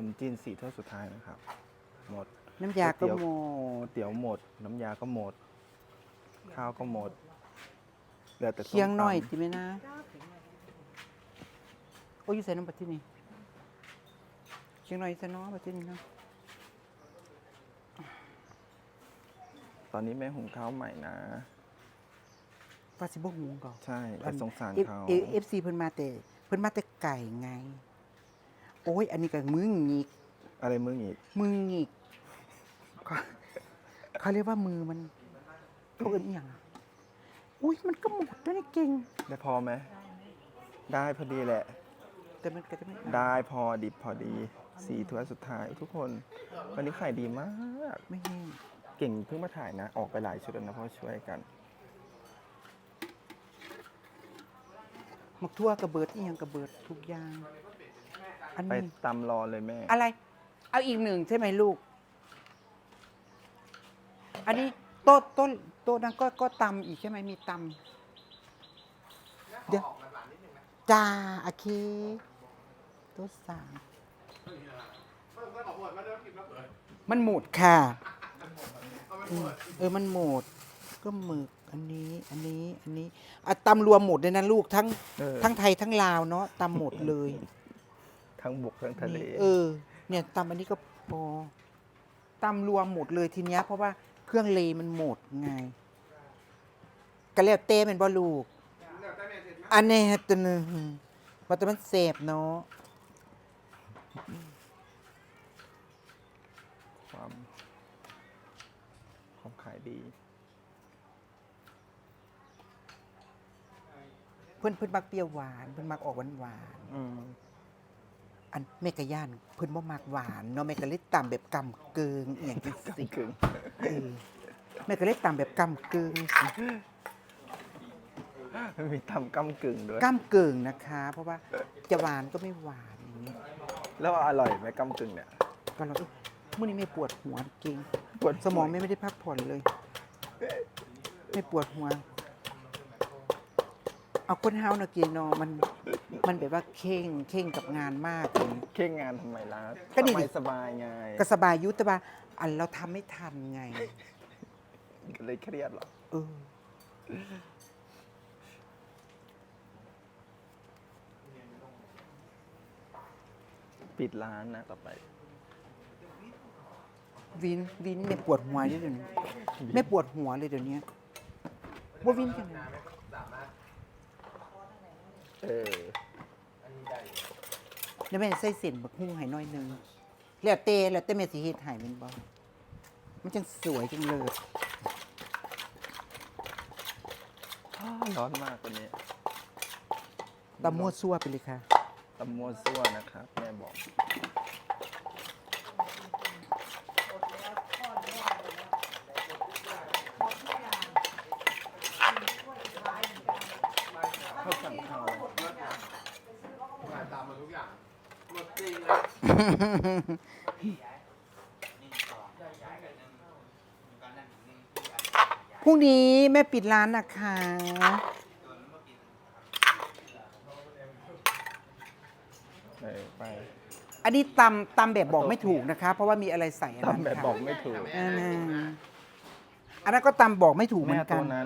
นมจีนสี่ถ้วยสุดท้ายนะครับ หมดน้ำยาก็หมดเตี๋ยวหมด น้ำยาก็หมด ข้าวก็หมดเหลือแต่ส้มเคียงหน่อยตำจิไหมนะ โอ้ยอยู่ใส่น้ำปัดที่นี่เคียงหน่อยใส่น้ำปัดที่นี่เนาะตอนนี้แม่หุงข้าวใหม่นะ ปลาสิบหุงก่อนใช่แต่สงสารเขา เอฟซีเพิ่นมาแต่เพิ่นมาแต่ไก่ไง โอ้ย อันนี้ก็มึงหงิก อะไรมึงอีกมือหงิกเขาเขาเรียกว่ามือมันเขาเอิ้นอหย่างอะอุ้ยมันก็หมดแล้วนี่เก่ง ได้พอไหมได้พอดีแหละ แต่มันก็จะไม่ได้พอดิบพอดีสี่ถ้วยสุดท้ายทุกคน วันนี้ขายดีมาก ไม่แห้งเก่งเพิ่งมาถ่ายนะ ออกไปหลายชุดแล้วนะเพราะช่วยกัน หมกทั่วกระเบิดอีหยังกระเบิดทุกอย่าง อันไปนี้ตำรอเลยแม่ อะไร เอาอีกหนึ่งใช่ไหมลูก อันนี้โต๊ะโต๊ะโต๊ะนั้นก็ก็ตำอีกใช่ไหมมีตำเดี๋ยวจ้าโอเคโต๊ะสามมันหมดค่ะอืมเออ มันหมด ก็หมึก อันนี้ อันนี้ อันนี้อะตำรวมหมดเลยนะลูกทั้ง เออ ทั้งไทยทั้งลาวเนาะตำหมดเลย ทั้งบกทั้งทะเล เออ เนี่ยตำอันนี้ก็พอตำรวมหมดเลยทีเนี้ย เพราะว่าเครื่องเลมันหมดไงก็แล้วเต้เป็นบ่ลูก อันนี้ตัวหนึงว่าแต่มันเสพเนาะความความขายดี เพิ่นเพิ่นมักเปรี้ยวหวาน เพิ่นมักออกหวานหวาน อืมๆ อันแม่กะย่านเพิ่นบ่มักหวานเนาะแม่ก็เลยตำแบบกำเกิงอีหยังจังซี่กึ่งเออแม่ก็เลยตำแบบกำเกิงสิมีทำกำกึ่งด้วยกล้ามเกิงนะคะ เพราะว่าจะหวานก็ไม่หวานอย่างนี้แล้วอร่อยไหมกำกึ่งเนี่ย ก็เราเมื่อนี้ไม่ปวดหัวเก่งปวดสมองไม่ได้พักผ่อนเลย ไม่ปวดหัว เอาคนเฮานะกินเนาะมัน มันแบบว่าเข่งเข่งกับงานมากอย่างนี้เข่งงานทำไมล่ะก็นี่สบาดิยสบายไงก็สบายอยุแต่ว่าอันเราทำไม่ทันไงก็เลยเครียดเหรอ เออปิดร้านนะต่อไป วินวินไม่ปวดหัวเลยเดี๋ยวนี้ไม่ปวดหัวเลยเดี๋ยวนี้ว่าวินกันนะ เออเดี๋ยวแม่ใส่เส้นบักหุ่งให้หน้อยหนึงแล้วเตแล้วเตแม่สิเฮ็ดให้แมันบ่มันจังสวยจังเลยอ้าวร้อนมากวันนี้ตำมั่วซั่วไปเลยค่ะ ตำมัวซั่วนะครับ แม่บอก เขาสั่งเขา พรุ่งนี้แม่ปิดร้านนะคะเออไปอันนี้ตำตำแบบบอกไม่ถูกนะคะ เพราะว่ามีอะไรใส่อันนั้นทำแบบค่ะบอกไม่ถูกอันนั้นอันนั้นก็ตำบอกไม่ถูกเหมืแม่อนกัตัวนนั้น